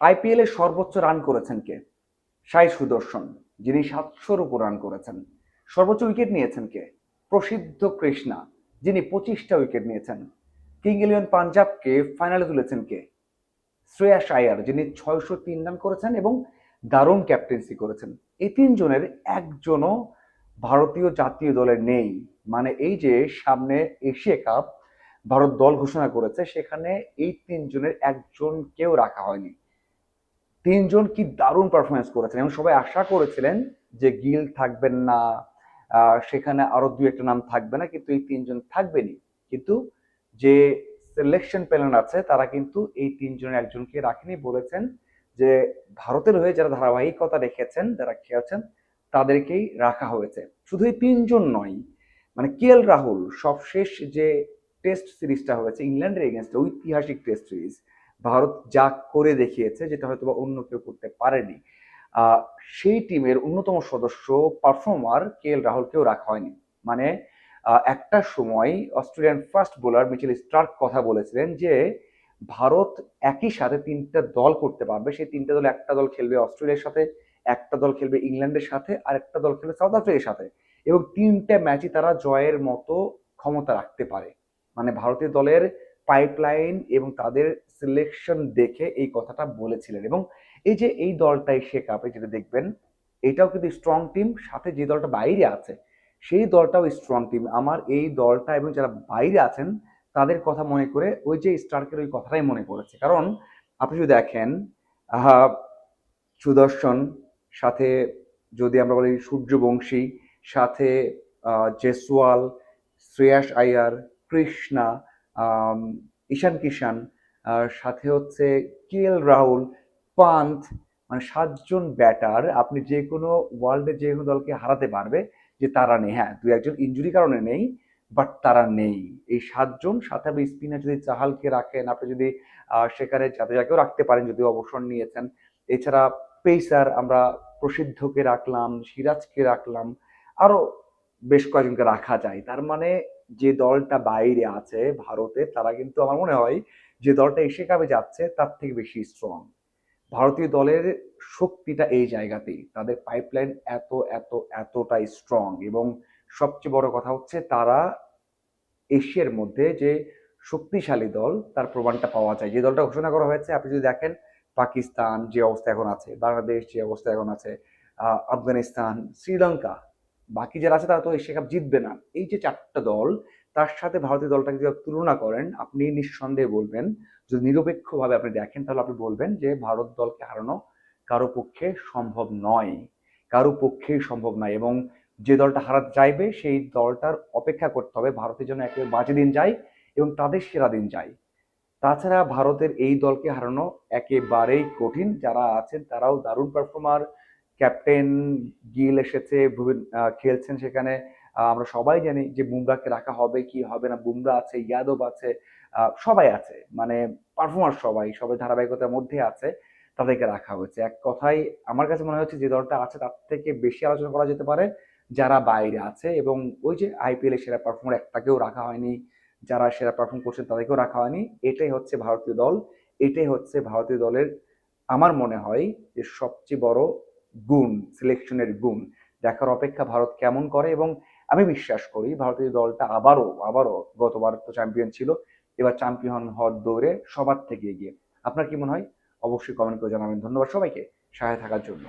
IPL সর্বোচ্চ run করেছেন কে? সাই সুদর্শন, যিনি সাতশোর উপর রান করেছেন। সর্বোচ্চ উইকেট নিয়েছেন কে? প্রসিদ্ধ কৃষ্ণা, যিনি পঁচিশটা উইকেট নিয়েছেন। কিং ইলেভেন পাঞ্জাবকে ফাইনালে তুলেছেন কে? শ্রেয়াস আয়ার, যিনি ছয়শো তিন রান করেছেন এবং দারুণ ক্যাপ্টেন্সি করেছেন। এই তিনজনের একজনও ভারতীয় জাতীয় দলে নেই। মানে এই যে সামনে এশিয়া কাপ ভারত দল ঘোষণা করেছে, সেখানে এই তিনজনের একজনকেও রাখা হয়নি। তিনজন কি দারুণ পারফরমেন্স করেছেন এবং সবাই আশা করেছিলেন যে গিল থাকবেন না সেখানে আরও দুই একটা নাম থাকবে না, কিন্তু এই তিনজন থাকবেনি কিন্তু যে সিলেকশন প্যানেল আছে, তারা কিন্তু এই তিনজনের একজনকে রাখেনি, বলেছেন যে ভারতের হয়ে যারা ধারাবাহিকতা রেখেছেন, যারা খেলছেন তাদেরকেই রাখা হয়েছে। শুধু এই তিনজন নয় মানে কে এল রাহুল সবশেষ যে টেস্ট সিরিজটা হয়েছে, ইংল্যান্ডের এগেনস্টে ঐতিহাসিক টেস্ট সিরিজ ভারত যা করে দেখিয়েছে, যেটা হয়তো বা অন্য কেউ করতে পারেনি। সেই টিমের অন্যতম সদস্য, পারফর্মার কে এল রাহুলকেও রাখা হয়নি। মানে একটা সময় Australian fast bowler Mitchell Starc কথা বলেছিলেন যে, ভারত একই সাথে তিনটা দল করতে পারবে। সেই তিনটা দল একটা দল খেলবে অস্ট্রেলিয়ার সাথে, একটা দল খেলবে ইংল্যান্ডের সাথে, আর একটা দল খেলবে সাউথ আফ্রিকার সাথে। এবং তিনটা ম্যাচই তারা জয়ের মতো ক্ষমতা রাখতে পারে। মানে ভারতীয় দলের পাইপলাইন এবং তাদের সিলেকশন দেখে এই কথাটা বলেছিলেন। এবং এই যে এই দলটা এশিয়া কাপে যেটা দেখবেন, এটাও কিন্তু স্ট্রং টিম সাথে যে দলটা বাইরে আছে, সেই দলটাও স্ট্রং টিম আমার এই দলটা এবং যারা বাইরে আছেন, তাদের কথা মনে করে ওই যে স্টার্কের ওই কথাটাই মনে করেছে। কারণ আপনি যদি দেখেন সুদর্শন, সাথে যদি আমরা বলি সূর্যবংশী, সাথে জেসওয়াল, শ্রেয়াস আয়ার, কৃষ্ণা ঈশান কিষান আর সাথে হচ্ছে কে এল রাহুল, পান্থ মানে সাতজন ব্যাটার, আপনি যে কোনো ওয়ার্ল্ডে যে কোনো দলকে হারাতে পারবে, যে তারা নেই। হ্যাঁ দু একজন ইঞ্জুরি কারণে নেই, বাট তারা নেই। এই সাতজন, সাথে আপনি স্পিনার যদি চাহালকে রাখেন, আপনি যদি সেখানে জাদেজাকেও রাখতে পারেন যদি অবসর নিয়েছেন। এছাড়া পেসার আমরা প্রসিদ্ধকে রাখলাম, সিরাজকে রাখলাম, আরও বেশ কয়েকজনকে রাখা যায়। তার মানে যে দলটা বাইরে আছে ভারতে, তারা কিন্তু আমার মনে হয় যে দলটা এশিয়া কাপে যাচ্ছে, তার থেকে বেশি স্ট্রং ভারতীয় দলের শক্তিটা এই জায়গাতেই। তাদের পাইপলাইন এত এত, এতটাই স্ট্রং এবং সবচেয়ে বড় কথা হচ্ছে তারা এশিয়ার মধ্যে যে শক্তিশালী দল, তার প্রমাণটা পাওয়া যায়। যে দলটা ঘোষণা করা হয়েছে, আপনি যদি দেখেন, পাকিস্তান যে অবস্থা এখন আছে, বাংলাদেশ যে অবস্থা এখন আছে আফগানিস্তান, শ্রীলঙ্কা, বাকি যারা আছে তারা তো এশিয়া কাপ জিতবে না। এই যে চারটা দল তার সাথে ভারতীয় দলটাকে যদি তুলনা করেন, আপনি নিঃসন্দেহে বলবেন, যদি নিরপেক্ষভাবে আপনি দেখেন, তাহলে আপনি বলবেন যে ভারত দলকে হারানো কারও পক্ষে সম্ভব নয়। কারও পক্ষেই সম্ভব নয় এবং যে দলটা হারাতে চাইবে সেই দলটার অপেক্ষা করতে হবে। ভারতের জন্য একেবারে বাজে দিন যায় এবং তাদের সেরা দিন যায়। তাছাড়া ভারতের এই দলকে হারানো একেবারেই কঠিন। যারা আছেন, তারাও দারুণ পারফর্মার ক্যাপ্টেন গিল এসেছে খেলছেন সেখানে। আমরা সবাই জানি যে বুমরাকে রাখা হবে, কি হবে না বুমরা আছে, ইয়াদব আছে সবাই আছে মানে পারফর্মার সবাই সবাই ধারাবাহিকতার মধ্যে আছে, তাদেরকে রাখা হয়েছে। এক কথায় আমার কাছে মনে হচ্ছে যে দলটা আছে তার থেকে বেশি আলোচনা করা যেতে পারে যারা বাইরে আছে এবং ওই যে আইপিএল এর সেরা পারফর্মার একটাকেও রাখা হয়নি, যারা সেরা পারফর্ম করছেন তাদেরকেও রাখা হয়নি। এটাই হচ্ছে ভারতীয় দল, এটাই হচ্ছে ভারতীয় দলের আমার মনে হয় যে সবচেয়ে বড় গুণ সিলেকশনের গুণ। দেখার অপেক্ষা ভারত কেমন করে এবং আমি বিশ্বাস করি ভারতীয় দলটা আবারও আবারও গতবার তো চ্যাম্পিয়ন ছিল, এবার চ্যাম্পিয়ন হওয়ার দৌড়ে সবার থেকে এগিয়ে। আপনার কি মনে হয়? অবশ্যই কমেন্ট করে জানাবেন। ধন্যবাদ সবাইকে। সহায় থাকার জন্য।